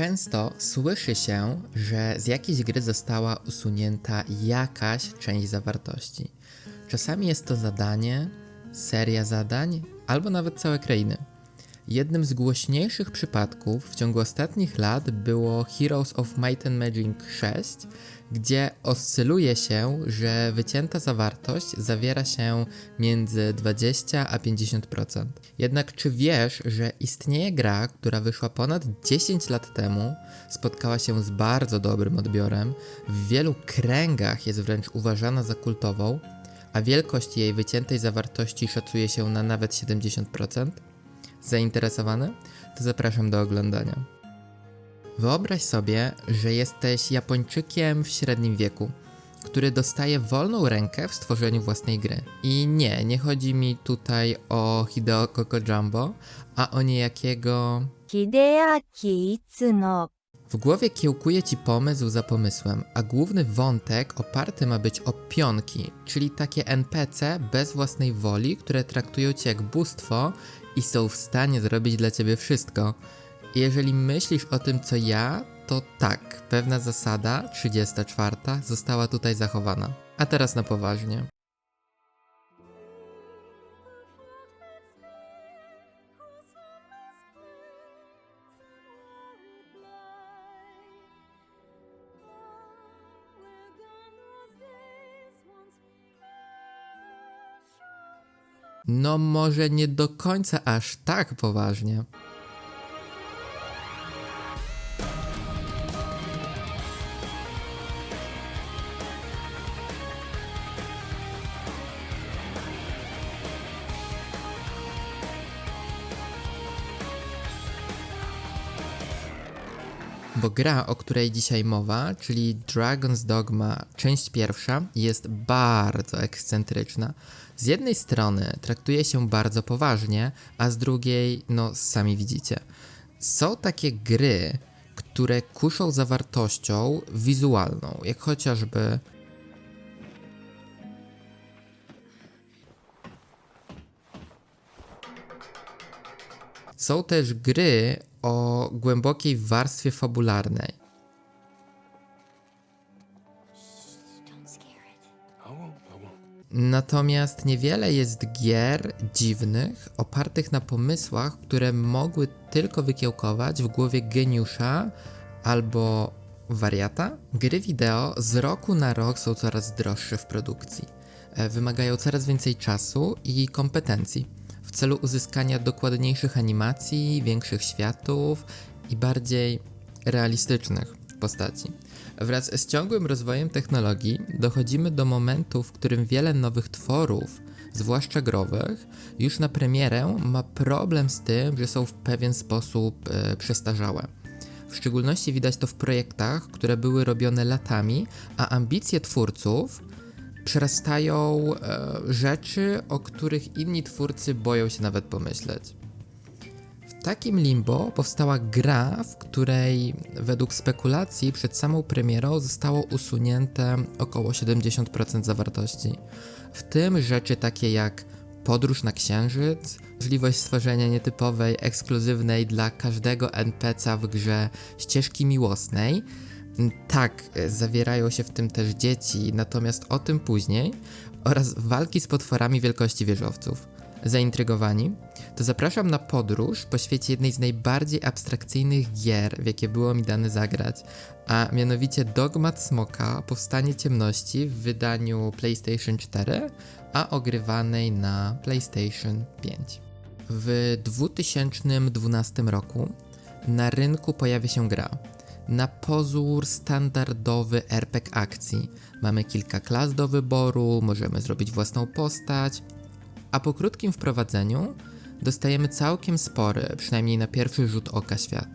Często słyszy się, że z jakiejś gry została usunięta jakaś część zawartości. Czasami jest to zadanie, seria zadań, albo nawet całe krainy. Jednym z głośniejszych przypadków w ciągu ostatnich lat było Heroes of Might and Magic 6, gdzie oscyluje się, że wycięta zawartość zawiera się między 20 a 50%. Jednak czy wiesz, że istnieje gra, która wyszła ponad 10 lat temu, spotkała się z bardzo dobrym odbiorem, w wielu kręgach jest wręcz uważana za kultową, a wielkość jej wyciętej zawartości szacuje się na nawet 70%? zainteresowane, to zapraszam do oglądania. Wyobraź sobie, że jesteś Japończykiem w średnim wieku, który dostaje wolną rękę w stworzeniu własnej gry. I nie, nie chodzi mi tutaj o Hideo Kojambo, a o niejakiego Hideaki Itsuno. W głowie kiełkuje ci pomysł za pomysłem, a główny wątek oparty ma być o pionki, czyli takie NPC bez własnej woli, które traktują cię jak bóstwo i są w stanie zrobić dla ciebie wszystko. Jeżeli myślisz o tym, co ja, to tak, pewna zasada, 34, została tutaj zachowana. A teraz na poważnie. No może nie do końca aż tak poważnie. Bo gra, o której dzisiaj mowa, czyli Dragon's Dogma, część pierwsza, jest bardzo ekscentryczna. Z jednej strony traktuje się bardzo poważnie, a z drugiej, no sami widzicie. Są takie gry, które kuszą zawartością wizualną, jak chociażby Są też gry o głębokiej warstwie fabularnej. Natomiast niewiele jest gier dziwnych, opartych na pomysłach, które mogły tylko wykiełkować w głowie geniusza albo wariata. Gry wideo z roku na rok są coraz droższe w produkcji. E, Wymagają coraz więcej czasu i kompetencji w celu uzyskania dokładniejszych animacji, większych światów i bardziej realistycznych postaci. Wraz z ciągłym rozwojem technologii dochodzimy do momentu, w którym wiele nowych tworów, zwłaszcza growych, już na premierę ma problem z tym, że są w pewien sposób e, przestarzałe. W szczególności widać to w projektach, które były robione latami, a ambicje twórców przerastają e, rzeczy, o których inni twórcy boją się nawet pomyśleć. W takim limbo powstała gra, w której według spekulacji przed samą premierą zostało usunięte około 70% zawartości. W tym rzeczy takie jak podróż na księżyc, możliwość stworzenia nietypowej, ekskluzywnej dla każdego NPC'a w grze ścieżki miłosnej. Tak, e, zawierają się w tym też dzieci, natomiast o tym później, oraz walki z potworami wielkości wieżowców. Zaintrygowani? To zapraszam na podróż po świecie jednej z najbardziej abstrakcyjnych gier, w jakie było mi dane zagrać, a mianowicie Dogmat Smoka Powstanie Ciemności w wydaniu PlayStation 4, a ogrywanej na PlayStation 5. W 2012 roku na rynku pojawia się gra. Na pozór standardowy RPG akcji. Mamy kilka klas do wyboru, możemy zrobić własną postać, a po krótkim wprowadzeniu dostajemy całkiem spory, przynajmniej na pierwszy rzut oka, świat.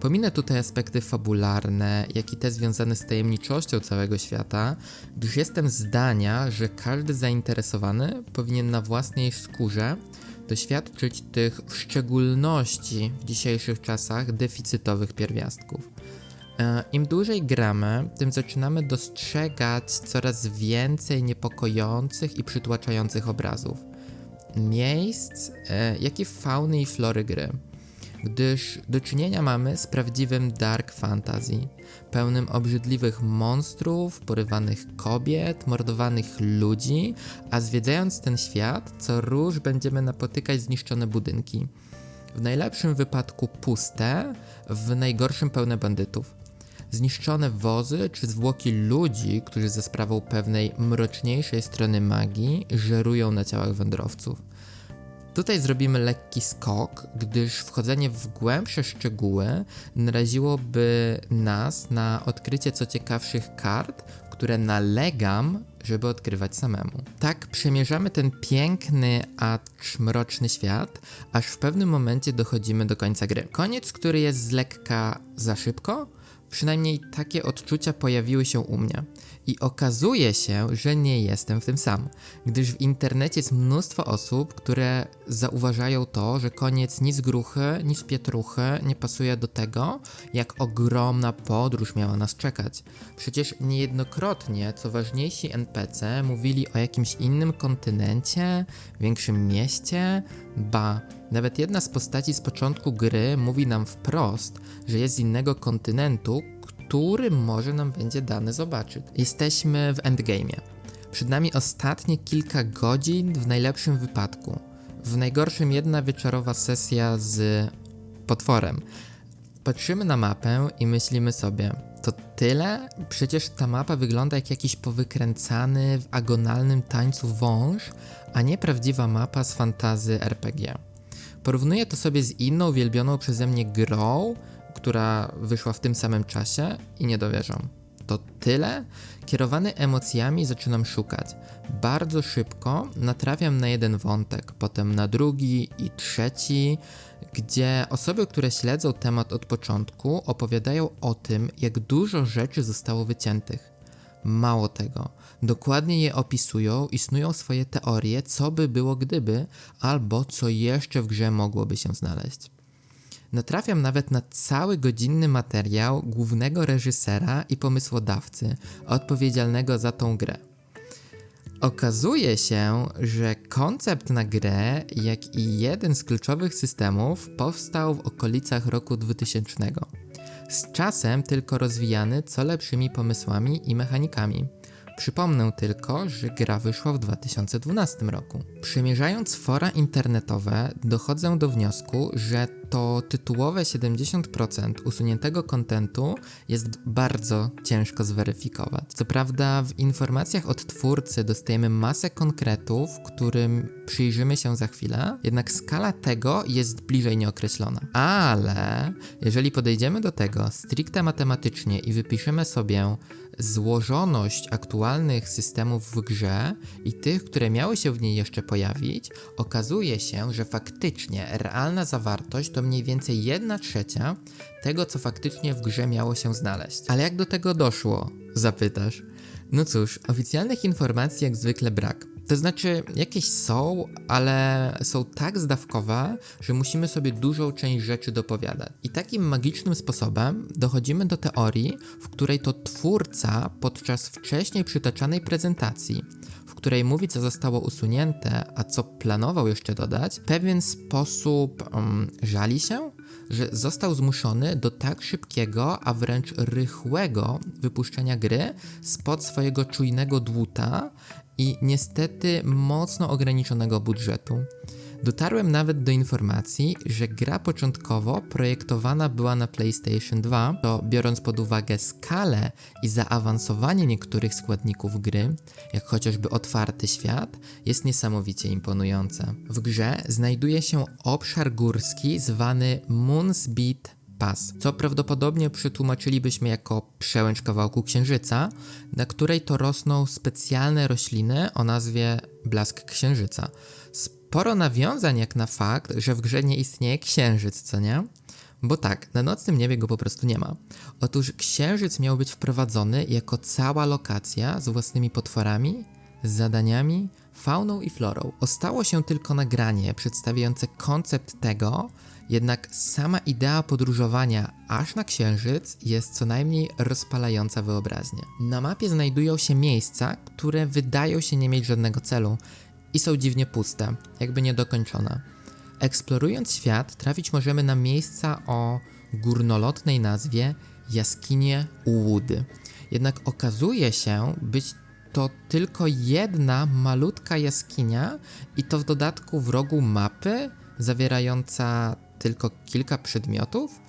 Pominę tutaj aspekty fabularne, jak i te związane z tajemniczością całego świata, gdyż jestem zdania, że każdy zainteresowany powinien na własnej skórze doświadczyć tych w szczególności w dzisiejszych czasach deficytowych pierwiastków. E, Im dłużej gramy, tym zaczynamy dostrzegać coraz więcej niepokojących i przytłaczających obrazów. Miejsc, e, jak i fauny i flory gry. gdyż do czynienia mamy z prawdziwym dark fantasy, pełnym obrzydliwych monstrów, porywanych kobiet, mordowanych ludzi, a zwiedzając ten świat, co róż będziemy napotykać zniszczone budynki. W najlepszym wypadku puste, w najgorszym pełne bandytów. Zniszczone wozy czy zwłoki ludzi, którzy za sprawą pewnej mroczniejszej strony magii żerują na ciałach wędrowców. Tutaj zrobimy lekki skok, gdyż wchodzenie w głębsze szczegóły naraziłoby nas na odkrycie co ciekawszych kart, które nalegam, żeby odkrywać samemu. Tak przemierzamy ten piękny, acz mroczny świat, aż w pewnym momencie dochodzimy do końca gry. Koniec, który jest z lekka za szybko, przynajmniej takie odczucia pojawiły się u mnie. I okazuje się, że nie jestem w tym sam, gdyż w internecie jest mnóstwo osób, które zauważają to, że koniec ni z gruchy, ni z pietruchy nie pasuje do tego, jak ogromna podróż miała nas czekać. Przecież niejednokrotnie, co ważniejsi NPC mówili o jakimś innym kontynencie, większym mieście, ba, nawet jedna z postaci z początku gry mówi nam wprost, że jest z innego kontynentu, który może nam będzie dane zobaczyć. Jesteśmy w endgame'ie. Przed nami ostatnie kilka godzin w najlepszym wypadku. W najgorszym jedna wieczorowa sesja z potworem. Patrzymy na mapę i myślimy sobie, to tyle? Przecież ta mapa wygląda jak jakiś powykręcany w agonalnym tańcu wąż, a nie prawdziwa mapa z fantazy RPG. Porównuję to sobie z inną uwielbioną przeze mnie grą, która wyszła w tym samym czasie i nie dowierzam. To tyle? Kierowany emocjami zaczynam szukać. Bardzo szybko natrafiam na jeden wątek, potem na drugi i trzeci, gdzie osoby, które śledzą temat od początku, opowiadają o tym, jak dużo rzeczy zostało wyciętych. Mało tego, dokładnie je opisują i snują swoje teorie, co by było gdyby, albo co jeszcze w grze mogłoby się znaleźć. Natrafiam nawet na cały godzinny materiał głównego reżysera i pomysłodawcy odpowiedzialnego za tą grę. Okazuje się, że koncept na grę, jak i jeden z kluczowych systemów powstał w okolicach roku 2000. Z czasem tylko rozwijany co lepszymi pomysłami i mechanikami. Przypomnę tylko, że gra wyszła w 2012 roku. Przemierzając fora internetowe, dochodzę do wniosku, że to tytułowe 70% usuniętego kontentu jest bardzo ciężko zweryfikować. Co prawda, w informacjach od twórcy dostajemy masę konkretów, którym przyjrzymy się za chwilę, jednak skala tego jest bliżej nieokreślona. Ale jeżeli podejdziemy do tego stricte matematycznie i wypiszemy sobie złożoność aktualnych systemów w grze i tych, które miały się w niej jeszcze pojawić, okazuje się, że faktycznie realna zawartość to mniej więcej 1 trzecia tego, co faktycznie w grze miało się znaleźć. Ale jak do tego doszło? Zapytasz. No cóż, oficjalnych informacji jak zwykle brak. To znaczy, jakieś są, ale są tak zdawkowe, że musimy sobie dużą część rzeczy dopowiadać. I takim magicznym sposobem dochodzimy do teorii, w której to twórca podczas wcześniej przytaczanej prezentacji, w której mówi, co zostało usunięte, a co planował jeszcze dodać, w pewien sposób um, żali się, że został zmuszony do tak szybkiego, a wręcz rychłego wypuszczenia gry spod swojego czujnego dłuta i niestety mocno ograniczonego budżetu. Dotarłem nawet do informacji, że gra początkowo projektowana była na PlayStation 2, to biorąc pod uwagę skalę i zaawansowanie niektórych składników gry, jak chociażby otwarty świat, jest niesamowicie imponujące. W grze znajduje się obszar górski zwany Moon's Beat Pass, co prawdopodobnie przetłumaczylibyśmy jako przełęcz kawałku księżyca, na której to rosną specjalne rośliny o nazwie blask księżyca. Sporo nawiązań jak na fakt, że w grze nie istnieje księżyc, co nie? Bo tak, na nocnym niebie go po prostu nie ma. Otóż księżyc miał być wprowadzony jako cała lokacja z własnymi potworami, z zadaniami, fauną i florą. Ostało się tylko nagranie przedstawiające koncept tego, jednak sama idea podróżowania aż na Księżyc jest co najmniej rozpalająca wyobraźnię. Na mapie znajdują się miejsca, które wydają się nie mieć żadnego celu i są dziwnie puste, jakby niedokończone. Eksplorując świat, trafić możemy na miejsca o górnolotnej nazwie jaskinie Ułudy. Jednak okazuje się być to tylko jedna malutka jaskinia i to w dodatku w rogu mapy zawierająca tylko kilka przedmiotów.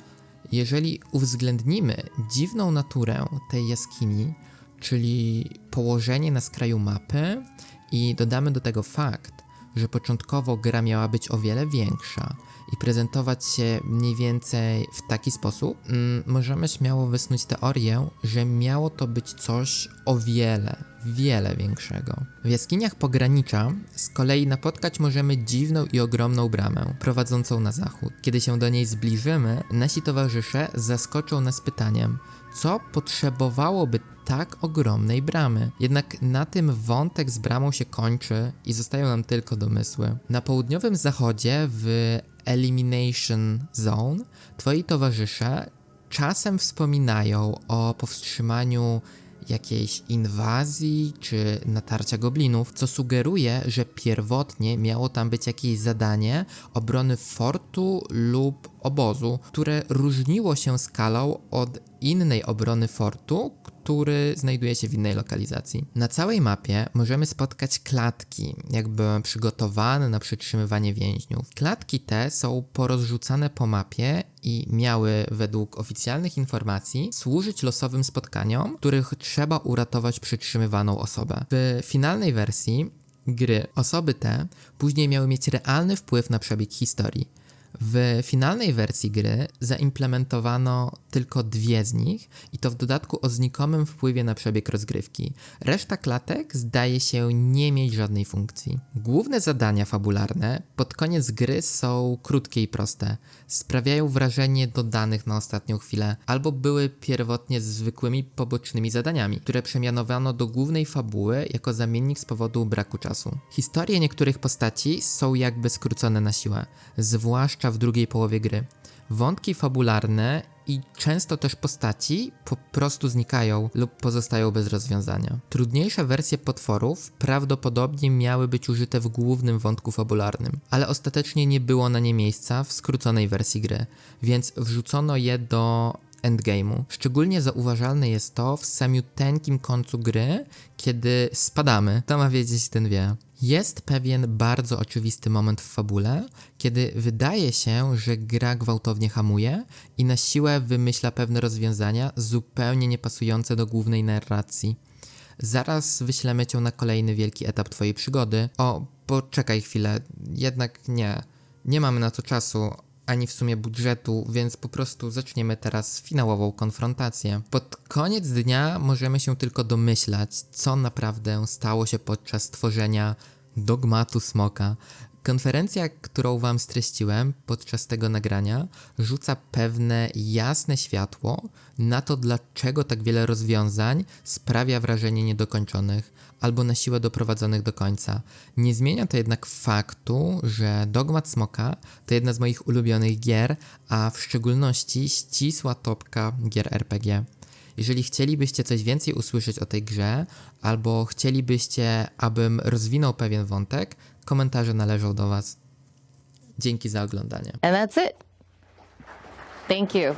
Jeżeli uwzględnimy dziwną naturę tej jaskini, czyli położenie na skraju mapy i dodamy do tego fakt, że początkowo gra miała być o wiele większa i prezentować się mniej więcej w taki sposób, mm, możemy śmiało wysnuć teorię, że miało to być coś o wiele, wiele większego. W jaskiniach pogranicza z kolei napotkać możemy dziwną i ogromną bramę prowadzącą na zachód. Kiedy się do niej zbliżymy, nasi towarzysze zaskoczą nas pytaniem, co potrzebowałoby tak ogromnej bramy. Jednak na tym wątek z bramą się kończy i zostają nam tylko domysły. Na południowym zachodzie w Elimination Zone twoi towarzysze czasem wspominają o powstrzymaniu jakiejś inwazji czy natarcia goblinów, co sugeruje, że pierwotnie miało tam być jakieś zadanie obrony fortu lub obozu, które różniło się skalą od innej obrony fortu, który znajduje się w innej lokalizacji. Na całej mapie możemy spotkać klatki, jakby przygotowane na przytrzymywanie więźniów. Klatki te są porozrzucane po mapie i miały, według oficjalnych informacji, służyć losowym spotkaniom, których trzeba uratować przytrzymywaną osobę. W finalnej wersji gry osoby te później miały mieć realny wpływ na przebieg historii. W finalnej wersji gry zaimplementowano tylko dwie z nich i to w dodatku o znikomym wpływie na przebieg rozgrywki. Reszta klatek zdaje się nie mieć żadnej funkcji. Główne zadania fabularne pod koniec gry są krótkie i proste. Sprawiają wrażenie dodanych na ostatnią chwilę, albo były pierwotnie zwykłymi pobocznymi zadaniami, które przemianowano do głównej fabuły jako zamiennik z powodu braku czasu. Historie niektórych postaci są jakby skrócone na siłę, zwłaszcza w drugiej połowie gry. Wątki fabularne i często też postaci po prostu znikają lub pozostają bez rozwiązania. Trudniejsze wersje potworów prawdopodobnie miały być użyte w głównym wątku fabularnym, ale ostatecznie nie było na nie miejsca w skróconej wersji gry, więc wrzucono je do endgame'u. Szczególnie zauważalne jest to w samiuteńkim końcu gry, kiedy spadamy. To ma wiedzieć ten wie. Jest pewien bardzo oczywisty moment w fabule, kiedy wydaje się, że gra gwałtownie hamuje i na siłę wymyśla pewne rozwiązania zupełnie niepasujące do głównej narracji. Zaraz wyślemy cię na kolejny wielki etap twojej przygody. O, poczekaj chwilę, jednak nie. Nie mamy na to czasu, ani w sumie budżetu, więc po prostu zaczniemy teraz finałową konfrontację. Pod koniec dnia możemy się tylko domyślać, co naprawdę stało się podczas tworzenia dogmatu smoka. Konferencja, którą Wam streściłem podczas tego nagrania, rzuca pewne jasne światło na to, dlaczego tak wiele rozwiązań sprawia wrażenie niedokończonych albo na siłę doprowadzonych do końca. Nie zmienia to jednak faktu, że Dogmat Smoka to jedna z moich ulubionych gier, a w szczególności ścisła topka gier RPG. Jeżeli chcielibyście coś więcej usłyszeć o tej grze, albo chcielibyście, abym rozwinął pewien wątek, komentarze należą do Was. Dzięki za oglądanie. And that's it. Thank you.